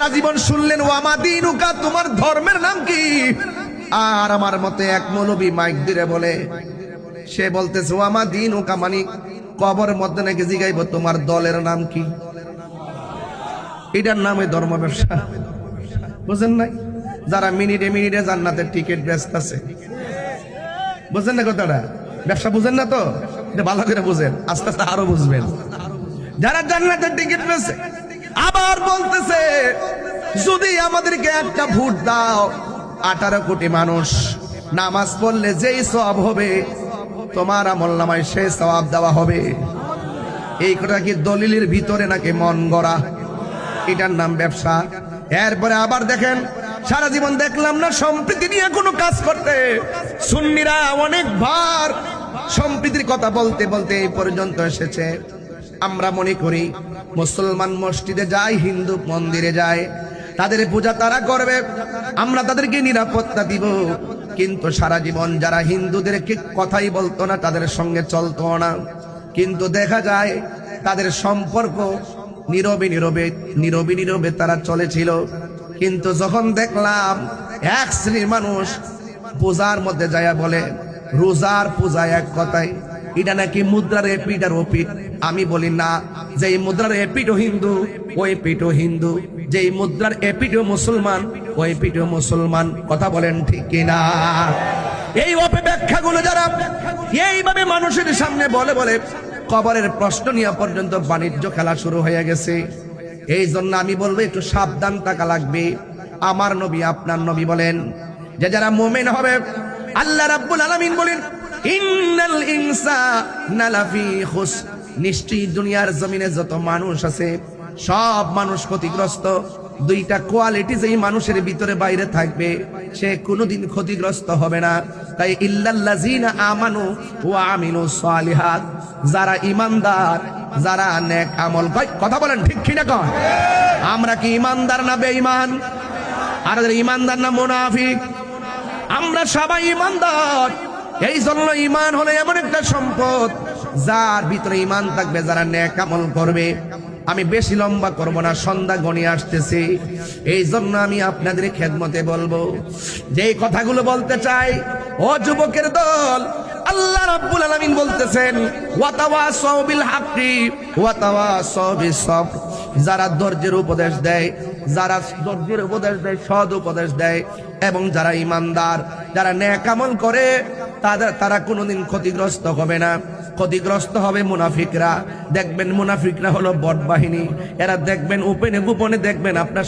সারা জীবন শুনলেন ওয়ামাদিনুকা তোমার ধর্মের নাম কি? আর আমার মতে এক মৌলবী মাইক দিরে বলে, সে বলতেছে ওয়ামাদিনুকা মানে কবর মধ্যে নাকি জিগাইব, তোমার দলের নাম কি? এটার নামে ধর্ম ব্যবসা। বুঝেন নাই? যারা মিনিটে মিনিটে জান্নাতের টিকিট ব্যস্ত আছে। বুঝেন না কথাটা? ব্যবসা বুঝেন না তো? ভালো করে বুঝেন, আস্তে আস্তে আরও বুঝবেন। যারা জান্নাতের টিকিট পেয়েছে আবার বলতেছে, যদি আমাদেরকে একটা ভোট দাও, আঠারো কোটি মানুষ, নামাজ পড়লে যেই সব হবে, তোমার আমল নামায় সেই সবাব দেওয়া হবে। এই কথা কি দলিলের ভিতরে নাকি মন গড়া? এটার নাম ব্যবসা। এরপরে আবার দেখেন, সারা জীবন দেখলাম না, সম্প্রীতি নিয়ে কোনো কাজ করতে। সুন্নিরা অনেক ভার সম্প্রীতির কথা বলতে বলতে এই পর্যন্ত এসেছে। আমরা মনে করি মুসলমান মসজিদে যায়, হিন্দু মন্দিরে যায়। তাদের পূজা তারা করবে, আমরা তাদেরকে নিরাপত্তা দিব। কিন্তু সারা জীবন যারা হিন্দুদেরকে কথাই বলতো না, তাদের সঙ্গে চলতো না। কিন্তু দেখা যায়, তাদের সম্পর্ক নীরবে নীরবে নীরবে নীরবে তারা চলেছিল। কিন্তু যখন দেখলাম এক শ্রেণির মানুষ পূজার মধ্যে যায়া বলে, রোজার পূজা এক কথায়। এটা নাকি মুদ্রার এপিট আর ওপিট আমি বলি না যে মুদ্রার এপিটও হিন্দু, ওই পিঠও হিন্দু। যে মুদ্রার এপিটও মুসলমান, ওই পিঠও মুসলমান। কথা বলেন ঠিক কিনা? এই অপব্যাখ্যাগুলো যারা এইভাবে মানুষের সামনে বলে বলে কবরের প্রশ্ন নিয়ে পর্যন্ত বাণিজ্য খেলা শুরু হয়ে গেছে। এই জন্য আমি বলব একটু সাবধান থাকা লাগবে। আমার নবী, আপনার নবী বলেন, যে যারা মোমেন হবে, আল্লাহ রাব্বুল আলামিন বলেন ইন্নাল ইনসানা লাফি খুস। নিশ্চয়ই দুনিয়ার জমিনে যত মানুষ আছে, সব মানুষ ক্ষতিগ্রস্ত। দুইটা কোয়ালিটি যেই মানুষের ভিতরে বাইরে থাকবে, সে কোনোদিন ক্ষতিগ্রস্ত হবে না। তাই ইল্লাল্লাযিনা আমানু ওয়া আমিলু সালিহাত। যারা ইমানদার যারা নেক আমল কথা বলেন ঠিক কিনা কন? আমরা কি ইমানদার না বেঈমান? আর ইমানদার না মুনাফিক? আমরা সবাই ইমানদার এই জন্য ইমান হলো এমন একটা সম্পদ যার ভিতরে ইমান থাকবে, যারা নেক আমল করবে। আমি বেশি লম্বা করব না, সন্ধ্যা গণিয়ে আসতেছি। এই জন্য আমি আপনাদের খেদমতে বলব যে কথাগুলো বলতে চাই, ও যুবকের দল, আল্লাহ রাব্বুল আলামিন বলতেছেন, ওয়াতাওয়াসাউ বিল হাক্কি ওয়াতাওয়াসাউ সবর যারা ধৈর্যের উপদেশ দেয়, যারা ধৈর্যের উপদেশ দেয় সদ উপদেশ দেয়, এবং যারা ইমানদার যারা ন্যাক আমল করে তাদের তারা কোনোদিন ক্ষতিগ্রস্ত হবে না। ক্ষতিগ্রস্ত হবে মুনাফিকরা। দেখবেন মুনাফিকরা হলো বট বাহিনী এরা দেখবেন ওপেনে গোপনে দেখবেন আপনার